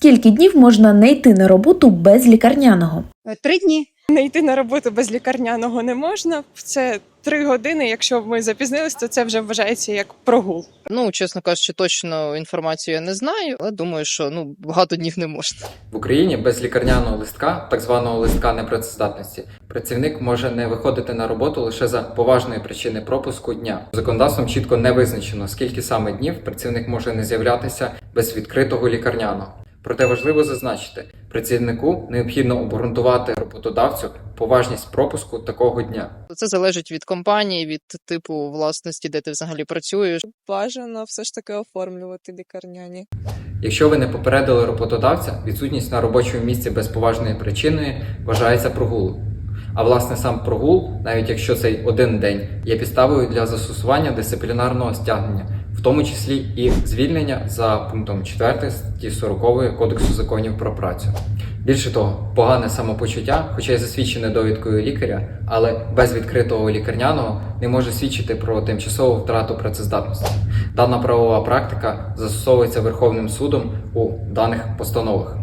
Скільки днів можна не йти на роботу без лікарняного? Е, Три дні. Не йти на роботу без лікарняного не можна. Це три години. Якщо ми запізнились, то це вже вважається як прогул. Ну, чесно кажучи, точно інформацію я не знаю, але думаю, що ну багато днів не можна. В Україні без лікарняного листка, так званого листка непрацездатності, працівник може не виходити на роботу лише за поважної причини пропуску дня. Законодавством чітко не визначено, скільки саме днів працівник може не з'являтися без відкритого лікарняного. Проте важливо зазначити, працівнику необхідно обґрунтувати роботодавцю поважність пропуску такого дня. Це залежить від компанії, від типу власності, де ти взагалі працюєш. бажано все ж таки оформлювати лікарняні. Якщо ви не попередили роботодавця, відсутність на робочому місці без поважної причини вважається прогулом. А власне сам прогул, навіть якщо цей один день, є підставою для застосування дисциплінарного стягнення, в тому числі і звільнення за пунктом 4 статті 40 Кодексу законів про працю. Більше того, погане самопочуття, хоча й засвідчене довідкою лікаря, але без відкритого лікарняного не може свідчити про тимчасову втрату працездатності. Дана правова практика застосовується Верховним судом у даних постановах.